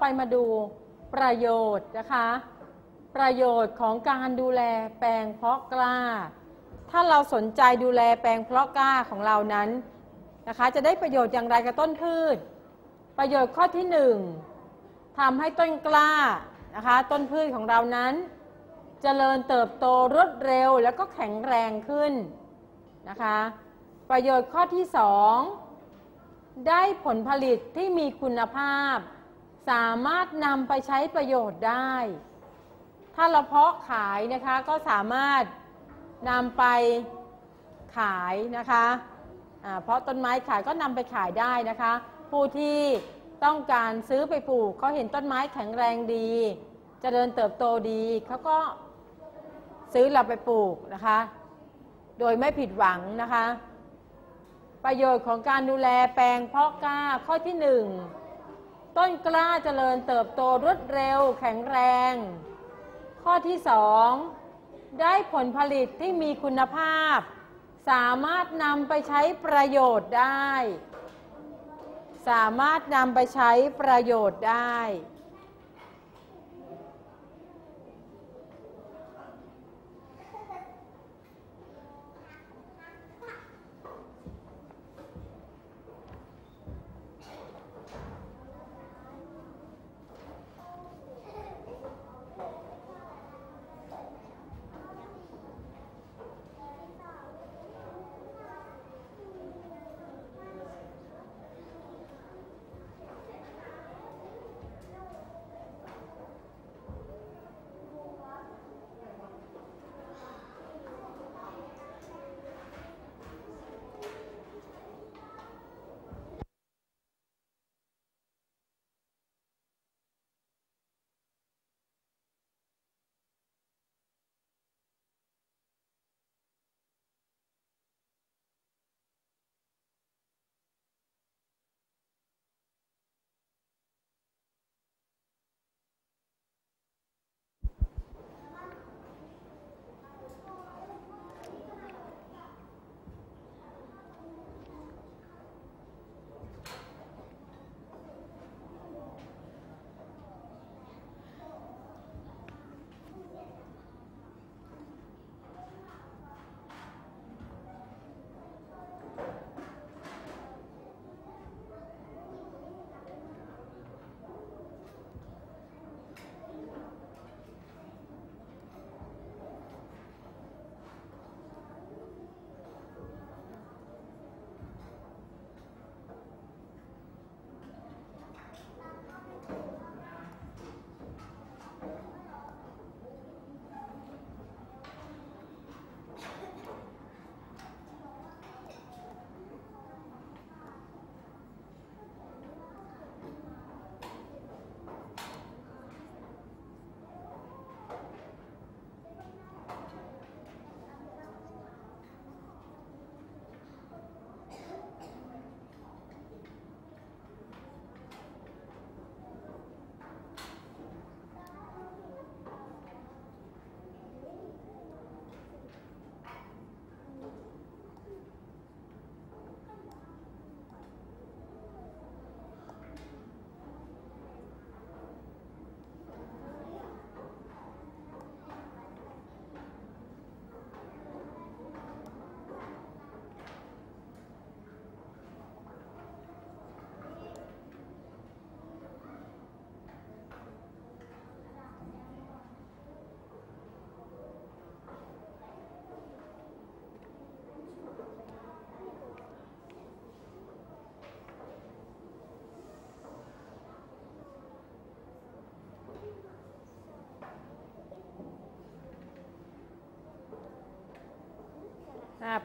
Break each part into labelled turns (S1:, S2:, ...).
S1: ไปมาดูประโยชน์นะคะ ประโยชน์ของการดูแลแปลงเพาะกล้า ถ้าเราสนใจดูแลแปลงเพาะกล้าของเรานั้นนะคะ จะได้ประโยชน์อย่างไรกับต้นพืช ประโยชน์ข้อที่หนึ่งทำให้ต้นกล้านะคะ ต้นพืชของเรานั้นเจริญเติบโตรวดเร็วแล้วก็แข็งแรงขึ้นนะคะ ประโยชน์ข้อที่สองได้ผลผลิตที่มีคุณภาพ สามารถนำไปใช้ประโยชน์ได้ ถ้าเราเพาะขายนะคะก็สามารถนำไปขายนะคะอ่าเพราะต้นไม้ขายก็นำไปขายได้นะคะ ผู้ที่ต้องการซื้อไปปลูกเขาเห็นต้นไม้แข็งแรงดีจเจริญเติบโตดีเขาก็ซื้อเราไปปลูกนะคะ โดยไม่ผิดหวังนะคะ ประโยชน์ของการดูแลแปลงเพาะกล้าข้อที่หนึ่ง ต้นกล้าเจริญเติบโตรวดเร็วแข็งแรง ข้อที่สองได้ผลผลิตที่มีคุณภาพ สามารถนำไปใช้ประโยชน์ได้ สามารถนำไปใช้ประโยชน์ได้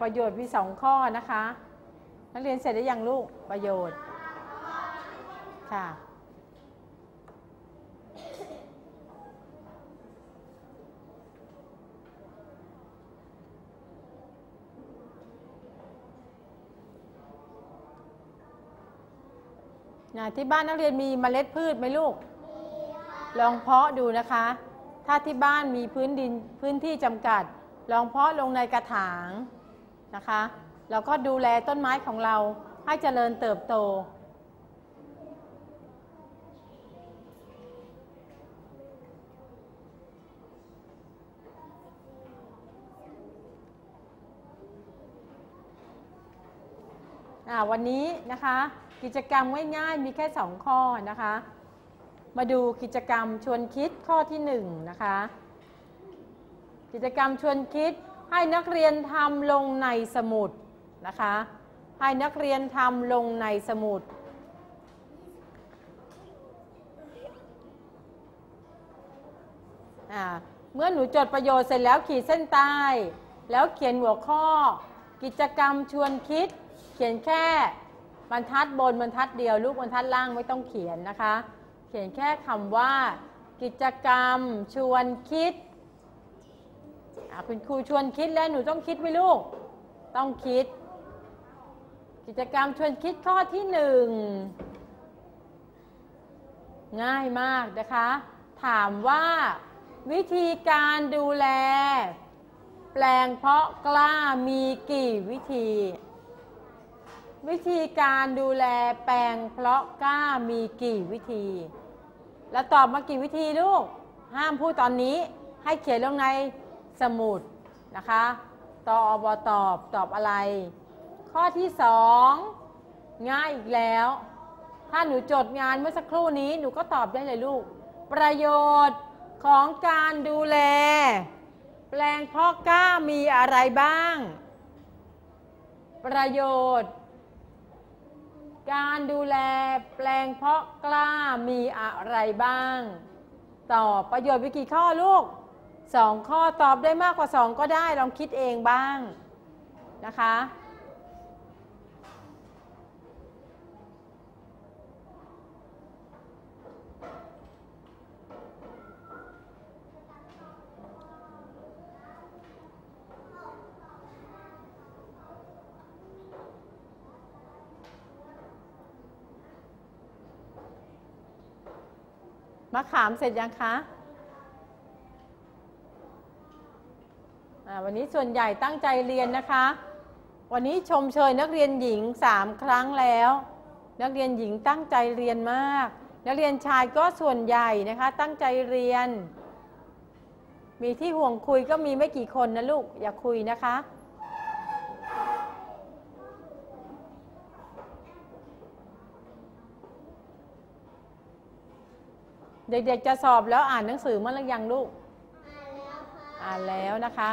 S1: ประโยชน์มีสองข้อนะคะ นักเรียนเสร็จได้ยังลูกประโยชน์ ค่ะนะที่บ้านนักเรียนมีเมล็ดพืชไหมลูก ลองเพาะดูนะคะ ถ้าที่บ้านมีพื้นดินพื้นที่จำกัด ลองเพาะลงในกระถางะคะ แล้วก็ดูแลต้นไม้ของเราให้เจริญเติบโต วันนี้นะคะกิจกรรมง่ายๆมีแค่ 2 ข้อนะคะ มาดูกิจกรรมชวนคิดข้อที่ 1 นะคะ กิจกรรมชวนคิด ให้นักเรียนทำลงในสมุดนะคะ ให้นักเรียนทำลงในสมุด เมื่อหนูจดประโยชน์เสร็จแล้วขีดเส้นใต้ แล้วเขียนหัวข้อ กิจกรรมชวนคิด เขียนแค่บรรทัดบนบรรทัดเดียวลูกบรรทัดล่างไม่ต้องเขียนนะคะ เขียนแค่คำว่า กิจกรรมชวนคิด คุณครูชวนคิดแล้วหนูต้องคิดไหมลูก ต้องคิด กิจกรรมชวนคิดข้อที่หนึ่งง่ายมากนะคะ ถามว่าวิธีการดูแล แปลงเพาะกล้ามีกี่วิธี วิธีการดูแลแปลงเพาะกล้ามีกี่วิธี แล้วตอบมากี่วิธีลูก ห้ามพูดตอนนี้ให้เขียนลงใน สมุดนะคะตอบตอบตอบอะไร ข้อที่สองง่ายอีกแล้ว ถ้าหนูจดงานเมื่อสักครู่นี้หนูก็ตอบได้เลยลูก ประโยชน์ของการดูแล แปลงพาะกล้ามีอะไรบ้าง ประโยชน์ การดูแลแปลงเพาะกล้ามีอะไรบ้างตอบประโยชน์วิกี่ข้อลูก สองข้อตอบได้มากกว่าสองก็ได้ลองคิดเองบ้างนะคะมะขามเสร็จยังคะ วันนี้ส่วนใหญ่ตั้งใจเรียนนะคะ วันนี้ชมเชยนักเรียนหญิงสามครั้งแล้ว นักเรียนหญิงตั้งใจเรียนมาก นักเรียนชายก็ส่วนใหญ่นะคะ ตั้งใจเรียน มีที่ห่วงคุยก็มีไม่กี่คนนะลูกอย่าคุยนะคะเด็กๆจะสอบแล้วอ่านหนังสือมั้งหรือยังลูก อ่านแล้วนะคะ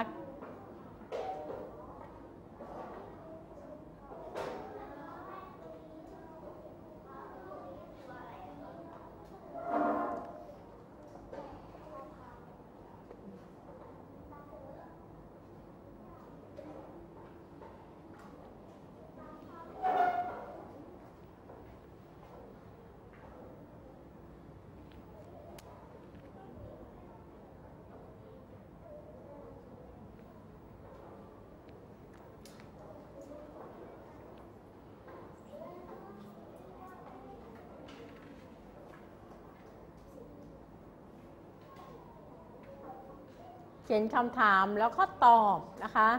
S1: เขียนคำถามแล้วก็ตอบนะคะ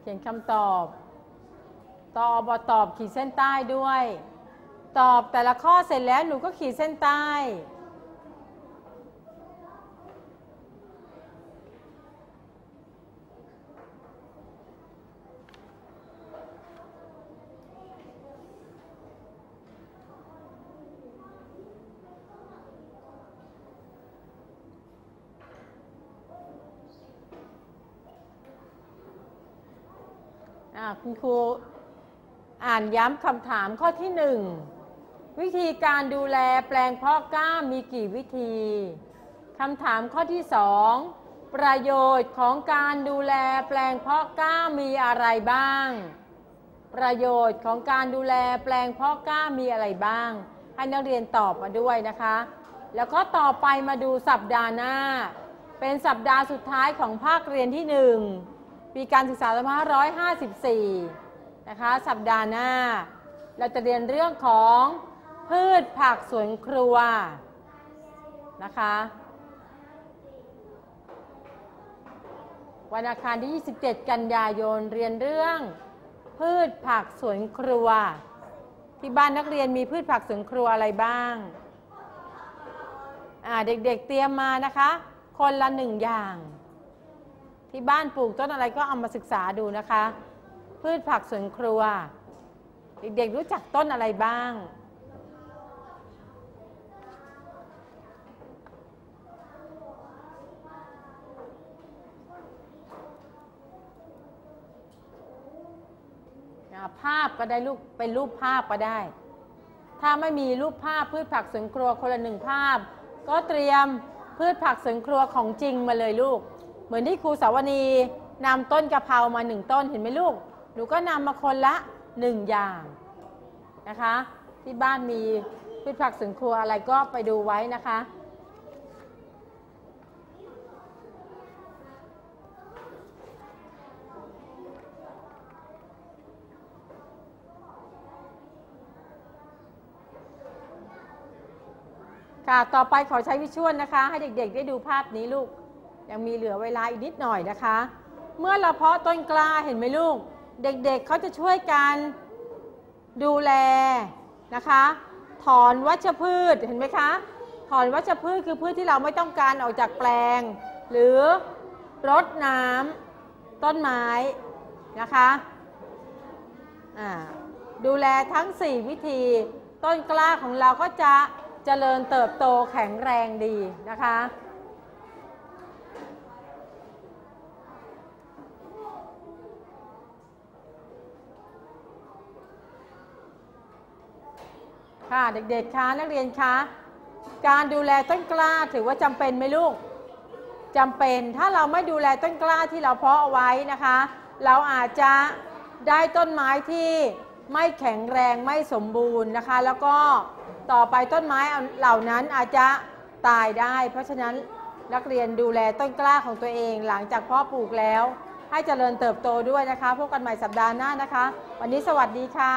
S1: เขียนคำตอบ ตอบบตอบขีดเส้นใต้ด้วย ตอบแต่ละข้อเสร็จแล้วหนูก็ขีดเส้นใต้ คุณครูอ่านย้ำคำถามข้อที่หนึ่งวิธีการดูแลแปลงเพาะกล้ามีกี่วิธีคำถามข้อที่สองประโยชน์ของการดูแลแปลงเพาะกล้ามีอะไรบ้าง ประโยชน์ของการดูแลแปลงเพาะกล้ามีอะไรบ้าง ให้นักเรียนตอบมาด้วยนะคะ แล้วก็ต่อไปมาดูสัปดาห์หน้า เป็นสัปดาห์สุดท้ายของภาคเรียนที่หนึ่ง ปีการศึกษา2554 นะคะ สัปดาห์หน้า เราจะเรียนเรื่องของพืชผักสวนครัวนะคะ วันอาคารที่ 27 กันยายน เรียนเรื่อง พืชผักสวนครัว ที่บ้านนักเรียนมีพืชผักสวนครัวอะไรบ้างอ่าเด็กๆเตรียมมานะคะ คนละหนึ่งอย่าง ที่บ้านปลูกต้นอะไรก็เอามาศึกษาดูนะคะ พืชผักสวนครัว เด็กๆรู้จักต้นอะไรบ้าง ภาพก็ได้ลูกเป็นรูปภาพก็ได้ ถ้าไม่มีรูปภาพพืชผักสวนครัวคนละหนึ่งภาพ ก็เตรียมพืชผักสวนครัวของจริงมาเลยลูก เหมือนที่ครูสาวนีนำต้นกะเพรามาหนึ่งต้นเห็นไหมลูก หนูก็นำมาคนละหนึ่งอย่างนะคะ ที่บ้านมีพืชผักสวนครัวอะไรก็ไปดูไว้นะคะ ค่ะ ต่อไปขอใช้วิชวลนะคะ ให้เด็กๆได้ดูภาพนี้ลูก ยังมีเหลือเวลาอีกนิดหน่อยนะคะ เมื่อเราเพาะต้นกล้าเห็นไหมลูก เด็กๆเขาจะช่วยกันดูแลนะคะ ถอนวัชพืชเห็นไหมคะ ถอนวัชพืชคือพืชที่เราไม่ต้องการออกจากแปลง หรือรดน้ำต้นไม้นะคะดูแลทั้ง 4 วิธี ต้นกล้าของเราก็จะเจริญเติบโตแข็งแรงดีนะคะ ค่ะเด็กๆคะนักเรียนคะการดูแลต้นกล้าถือว่าจำเป็นไหมลูกจำเป็นถ้าเราไม่ดูแลต้นกล้าที่เราเพาะเอาไว้นะคะ เราอาจจะได้ต้นไม้ที่ไม่แข็งแรงไม่สมบูรณ์นะคะ แล้วก็ต่อไปต้นไม้เหล่านั้นอาจจะตายได้ เพราะฉะนั้นนักเรียนดูแลต้นกล้าของตัวเอง หลังจากพาะปลูกแล้ว ให้เจริญเติบโตด้วยนะคะพบกันใหม่สัปดาห์หน้านะคะ วันนี้สวัสดีค่ะ